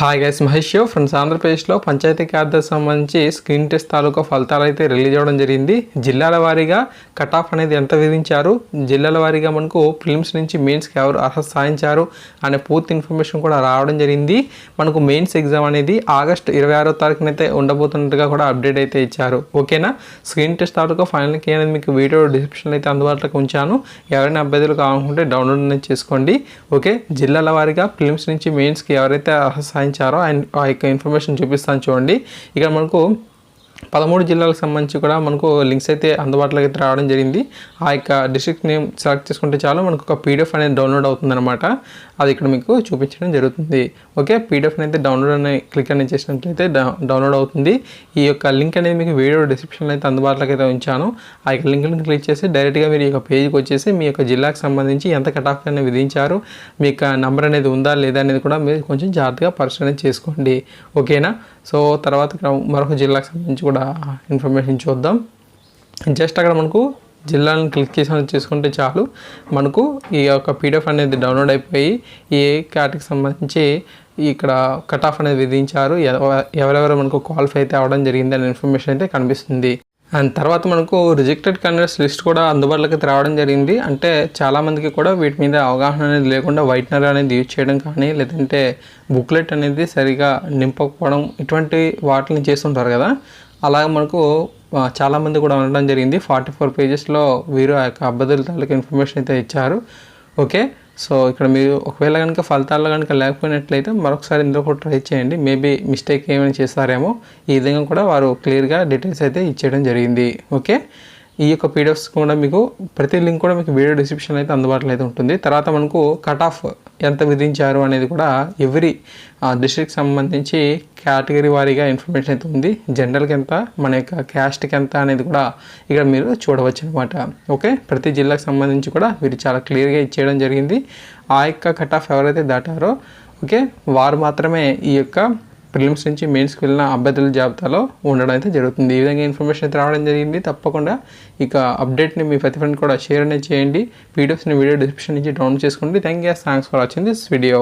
Hi guys Mahesh friends ఆంధ్రప్రదేశ్లో పంచాయతీ కార్యదర్శి సంబంధించి స్క్రీన్ టెస్ట్ తాలూకా ఫలితాలు అయితే రిలీజ్ అవ్వడం జరిగింది. జిల్లాల వారీగా కట్ ఆఫ్ అనేది ఎంత విధించారు? జిల్లాల వారీగా మనకు ఫిల్మ్స్ నుంచి మెయిన్స్కి ఎవరు అర్హత సాధించారు? అనే పూర్తి ఇన్ఫర్మేషన్ కూడా రావడం జరిగింది. మనకు మెయిన్స్ ఎగ్జామ్ అనేది ఆగస్ట్ ఇరవై ఆరో తారీఖునైతే ఉండబోతున్నట్టుగా కూడా అప్డేట్ అయితే ఇచ్చారు. ఓకేనా? స్క్రీన్ టెస్ట్ తాలూకా ఫైనల్కి అనేది మీకు వీడియో డిస్క్రిప్షన్ అయితే అందుబాటులోకి ఉంచాను. ఎవరైనా అభ్యర్థులు కావాలనుకుంటే డౌన్లోడ్ అనేది చేసుకోండి. ఓకే? జిల్లాల వారీగా ఫిల్మ్స్ నుంచి మెయిన్స్కి ఎవరైతే అర్హత సాధించారు ఆయన ఆ యొక్క ఇన్ఫర్మేషన్ చూపిస్తాను చూడండి. ఇక్కడ మనకు పదమూడు జిల్లాలకు సంబంధించి కూడా మనకు లింక్స్ అయితే అందుబాటులోకి అయితే రావడం జరిగింది. ఆ యొక్క డిస్ట్రిక్ట్ నేమ్ సెలెక్ట్ చేసుకుంటే చాలు మనకు ఒక పీడిఎఫ్ అనేది డౌన్లోడ్ అవుతుంది అనమాట అది ఇక్కడ మీకు చూపించడం జరుగుతుంది. ఓకే పీడిఎఫ్ అయితే డౌన్లోడ్ అనే క్లిక్ అనేది చేసినట్లయితే డౌ- డౌన్లోడ్ అవుతుంది. ఈ యొక్క లింక్ అనేది మీకు వీడియో డిస్క్రిప్షన్లో అయితే అందుబాటులోకి అయితే ఉంచాను. ఆ యొక్క లింక్ని క్లిక్ చేసి డైరెక్ట్గా మీరు ఈ యొక్క పేజ్కి వచ్చేసి మీ యొక్క జిల్లాకు సంబంధించి ఎంత కట్ ఆఫ్ అనేది విధించారు మీ యొక్క నంబర్ అనేది ఉందా లేదా అనేది కూడా మీరు కొంచెం జాగ్రత్తగా పరిశీలన చేసుకోండి. ఓకేనా? సో తర్వాత ఇక్కడ మరొక జిల్లాకు సంబంధించి కూడా ఇన్ఫర్మేషన్ చూద్దాం. జస్ట్ అక్కడ మనకు జిల్లాను క్లిక్ చేసి చేసుకుంటే చాలు. మనకు ఈ యొక్క పీడిఎఫ్ అనేది డౌన్లోడ్ అయిపోయి ఏ క్యాటకి సంబంధించి ఇక్కడ కట్ ఆఫ్ అనేది విధించారు. ఎవ- ఎవరెవరు మనకు క్వాలిఫై అయితే అవ్వడం జరిగింది అనే ఇన్ఫర్మేషన్ అయితే కనిపిస్తుంది. అండ్ తర్వాత మనకు రిజెక్టెడ్ క్యాండిడేట్స్ లిస్ట్ కూడా అందుబాటులోకి రావడం జరిగింది. అంటే చాలామందికి కూడా వీటి మీద అవగాహన అనేది లేకుండా వైట్నర్ అనేది యూజ్ చేయడం కానీ లేదంటే బుక్లెట్ అనేది సరిగా నింపకపోవడం ఇటువంటి వాటిని చేస్తుంటారు కదా. అలాగే మనకు చాలామంది కూడా ఉండడం జరిగింది. ఫార్టీ ఫోర్ పేజెస్లో వీరు ఆ యొక్క అభ్యర్థుల తాలూకు ఇన్ఫర్మేషన్ అయితే ఇచ్చారు. ఓకే? సో ఇక్కడ మీరు ఒకవేళ కనుక ఫలితాల్లో కనుక లేకపోయినట్లయితే మరొకసారి ఇందులో కూడా ట్రై చేయండి. మేబీ మిస్టేక్ ఏమైనా చేస్తారేమో ఈ విధంగా కూడా వారు క్లియర్గా డీటెయిల్స్ అయితే ఇచ్చేయడం జరిగింది. ఓకే ఈ యొక్క పీడిఎఫ్స్ కూడా మీకు ప్రతి లింక్ కూడా మీకు వీడియో డిస్క్రిప్షన్ అయితే అందుబాటులో అయితే ఉంటుంది. తర్వాత మనకు కట్ ఆఫ్ ఎంత విధించారు అనేది కూడా ఎవ్రీ డిస్ట్రిక్ట్ సంబంధించి కేటగిరీ వారీగా ఇన్ఫర్మేషన్ అయితే ఉంది. జనరల్కి ఎంత మన యొక్క క్యాస్ట్కి ఎంత అనేది కూడా ఇక్కడ మీరు చూడవచ్చు అనమాట ఓకే ప్రతి జిల్లాకు సంబంధించి కూడా వీరు చాలా క్లియర్గా ఇచ్చేయడం జరిగింది. ఆ యొక్క కట్ ఆఫ్ ఎవరైతే దాటారో ఓకే వారు మాత్రమే ఈ యొక్క ప్రిలిమ్స్ నుంచి మెయిన్స్కి వెళ్ళిన అభ్యర్థుల జాబితాలో ఉండడం అయితే జరుగుతుంది. ఈ విధంగా ఇన్ఫర్మేషన్ అయితే రావడం జరిగింది. తప్పకుండా ఇక అప్డేట్ని మీ ప్రతి ఫ్రెండ్ కూడా షేర్ అనేది చేయండి. పీడిఎఫ్స్ని వీడియో డిస్క్రిప్షన్ నుంచి డౌన్లోడ్ చేసుకోండి. Thank you thanks for watching this video